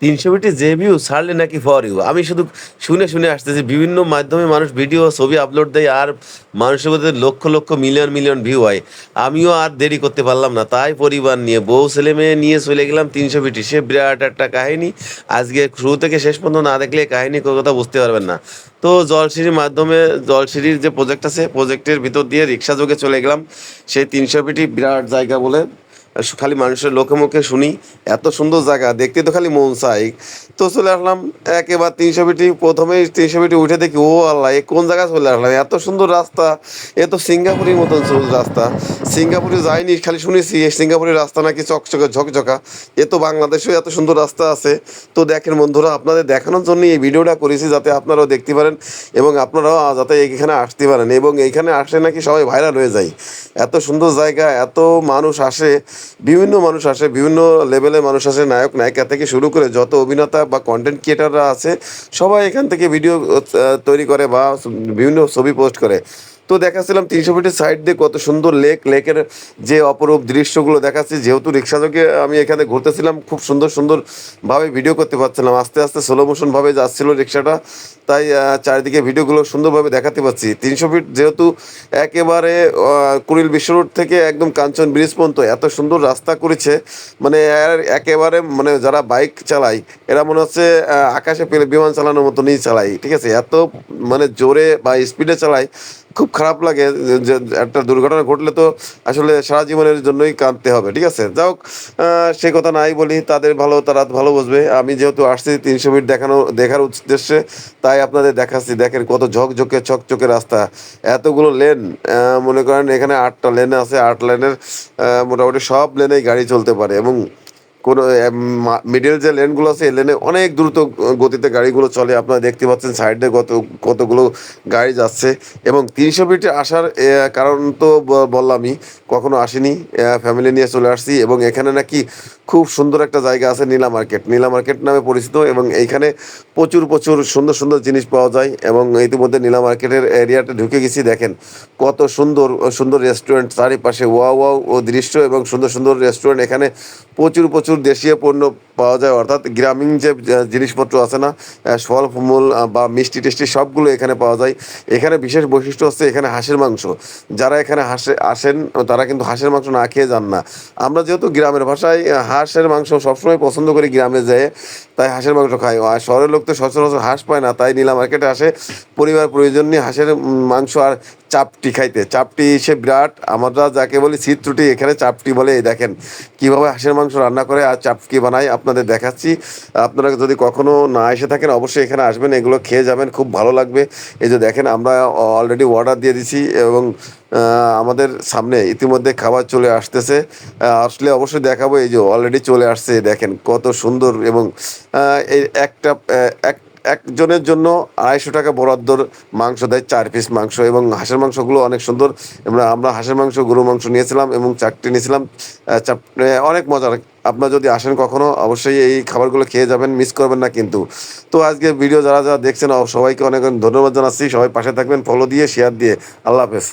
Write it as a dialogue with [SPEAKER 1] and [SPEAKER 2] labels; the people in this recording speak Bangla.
[SPEAKER 1] তিনশো বিটি যে ভিউ ছাড়লে নাকি ফর ইউ আমি শুধু শুনে শুনে আসতেছি, বিভিন্ন মাধ্যমে মানুষ ভিডিও ছবি আপলোড দেয় আর মানুষের মধ্যে lakh lakh million million view হয়। আমিও আর দেরি করতে পারলাম না, তাই পরিবার নিয়ে, বউ, ছেলে, মেয়ে নিয়ে চলে গেলাম তিনশো বিটি সে বিরাট একটা কাহিনী। আজকে শুরু থেকে শেষ পর্যন্ত না দেখলে কাহিনী কথা বুঝতে পারবেন না। তো জলসিঁড়ির মাধ্যমে, জলসিঁড়ির যে প্রজেক্ট আছে প্রজেক্টের ভিতর দিয়ে রিক্সা যোগে চলে গেলাম। সেই তিনশো বিটি বিরাট জায়গা বলে খালি মানুষের লোকে মুখে শুনি, এত সুন্দর জায়গা, দেখতে তো খালি মন চাই। তো চলে আসলাম, একেবারে তিনশো বিটি প্রথমেই তিনশো বিটি উঠে দেখি, ও আল্লাহ, এ কোন জায়গায় চলে আসলাম? এত সুন্দর রাস্তা, এ তো সিঙ্গাপুরের মতন রাস্তা। সিঙ্গাপুরে যাইনি, খালি শুনেছি সিঙ্গাপুরের রাস্তা নাকি চকচকে, ঝকঝকা। এ তো বাংলাদেশেও এত সুন্দর রাস্তা আছে। তো দেখেন বন্ধুরা, আপনাদের দেখানোর জন্য এই ভিডিওটা করেছি, যাতে আপনারাও দেখতে পারেন এবং আপনারাও যাতে এখানে আসতে পারেন। এবং এইখানে আসলে নাকি সবাই ভাইরাল হয়ে যায়। এত সুন্দর জায়গা, এত মানুষ আসে বিভিন্ন মানুষ আসে, বিভিন্ন লেভেলের মানুষ আসে, নায়ক, নায়িকা থেকে শুরু করে যত অভিনেতা বা কন্টেন্ট ক্রিয়েটাররা আছে, সবাই এখান থেকে ভিডিও তৈরি করে বা বিভিন্ন ছবি পোস্ট করে। তো দেখাচ্ছিলাম তিনশো ফিটের সাইড দিয়ে কত সুন্দর লেক লেকের যে অপরূপ দৃশ্যগুলো দেখাচ্ছি। যেহেতু রিক্সাযোগে আমি এখানে ঘুরতেছিলাম, খুব সুন্দর সুন্দরভাবে ভিডিও করতে পারছিলাম। আস্তে আস্তে স্লো মোশনভাবে যাচ্ছিল রিক্সাটা তাই চারিদিকে ভিডিওগুলো সুন্দরভাবে দেখাতে পাচ্ছি তিনশো ফিট যেহেতু একেবারে কুড়িল বিশ্ব রোড থেকে একদম কাঞ্চন ব্রিজ পর্যন্ত এত সুন্দর রাস্তা করেছে মানে একেবারে মানে যারা বাইক চালায়, এরা মনে হচ্ছে আকাশে পেলে বিমান চালানোর মতনই চালায়, ঠিক আছে? এত মানে জোরে বা স্পিডে চালায় খুব খারাপ লাগে যে- একটা দুর্ঘটনা ঘটলে তো আসলে সারা জীবনের জন্যই কাঁদতে হবে, ঠিক আছে? যাই হোক সে কথা নাই বলি, তাদের ভালো, তারা ভালো বুঝবে আমি যেহেতু আসছি, তিনশো মিনিট দেখানো, দেখার উদ্দেশ্যে, তাই আপনাদের দেখাচ্ছি। দেখেন কত ঝকঝকে, চকচকে রাস্তা। এতগুলো লেন মনে করেন এখানে আটটা লেন আছে, আট লেনের মোটামুটি সব লেনেই গাড়ি চলতে পারে। এবং কোনো মিডল যে লেনগুলো আছে, এই লেনে অনেক দ্রুত গতিতে গাড়িগুলো চলে। আপনারা দেখতে পাচ্ছেন সাইডে কত, কতগুলো গাড়ি যাচ্ছে। এবং তিনশো ফিটে আসার কারণ তো বললামই, কখনো আসিনি। ফ্যামিলি নিয়ে চলে আসছি। এবং এখানে নাকি খুব সুন্দর একটা জায়গা আছে নীলা মার্কেট। নীলা মার্কেট নামে পরিচিত এবং এইখানে প্রচুর প্রচুর সুন্দর সুন্দর জিনিস পাওয়া যায় এবং ইতিমধ্যে নীলা মার্কেটের এরিয়াটা ঢুকে গেছি। দেখেন কত সুন্দর সুন্দর রেস্টুরেন্ট চারিপাশে। ওয়া ওয়াও ও দৃশ্য এবং সুন্দর সুন্দর রেস্টুরেন্ট এখানে প্রচুর প্রচুর দেশীয় পণ্য পাওয়া যায়। অর্থাৎ গ্রামীণ যে জিনিসপত্র আছে না ফল বা মিষ্টি টেষ্টি সবগুলো এখানে পাওয়া যায়। এখানে বিশেষ বৈশিষ্ট্য হচ্ছে এখানে হাঁসের মাংস। যারা এখানে হাঁসে আসেন তারা কিন্তু হাঁসের মাংস না খেয়ে যান না। আমরা যেহেতু গ্রামের ভাষায় আহ, হাঁসের মাংস সবসময় পছন্দ করি গ্রামে যেয়ে, তাই হাঁসের মাংস খাই। আর শহরের লোক তো সচরাচর হাঁস পায় না, তাই নীলা মার্কেটে আসে পরিবার প্রয়োজন নিয়ে হাঁসের মাংস আর চাপটি খাইতে। চাপটি সে বিরাট, আমরা যাকে বলি চিত্রটি এখানে চাপটি বলে, এই দেখেন কীভাবে হাঁসের মাংস রান্না করে আর চাপটি বানাই, আপনাদের দেখাচ্ছি। আপনারা যদি কখনো না এসে থাকেন, অবশ্যই এখানে আসবেন, এগুলো খেয়ে যাবেন, খুব ভালো লাগবে। এই যে দেখেন, আমরা অলরেডি অর্ডার দিয়ে দিছি এবং আমাদের সামনে ইতিমধ্যে খাবার চলে আসতেছে। আসলে অবশ্যই দেখাবো এই যে অলরেডি চলে আসছে, দেখেন কত সুন্দর এবং এই একটা এক, একজনের জন্য আড়াইশো টাকা বরাদ্দর মাংস দেয়, চার পিস মাংস এবং হাঁসের মাংসগুলো অনেক সুন্দর। আমরা আমরা হাঁসের মাংস গরু মাংস নিয়েছিলাম এবং চারটি নিয়েছিলাম। অনেক মজার আপনারা যদি আসেন কখনো, অবশ্যই এই খাবারগুলো খেয়ে যাবেন মিস করবেন না কিন্তু। তো আজকে ভিডিও যারা যারা দেখছেন, সবাইকে অনেক ধন্যবাদ জানাচ্ছি। সবাই পাশে থাকবেন ফলো দিয়ে শেয়ার দিয়ে। আল্লাহ হাফেজ।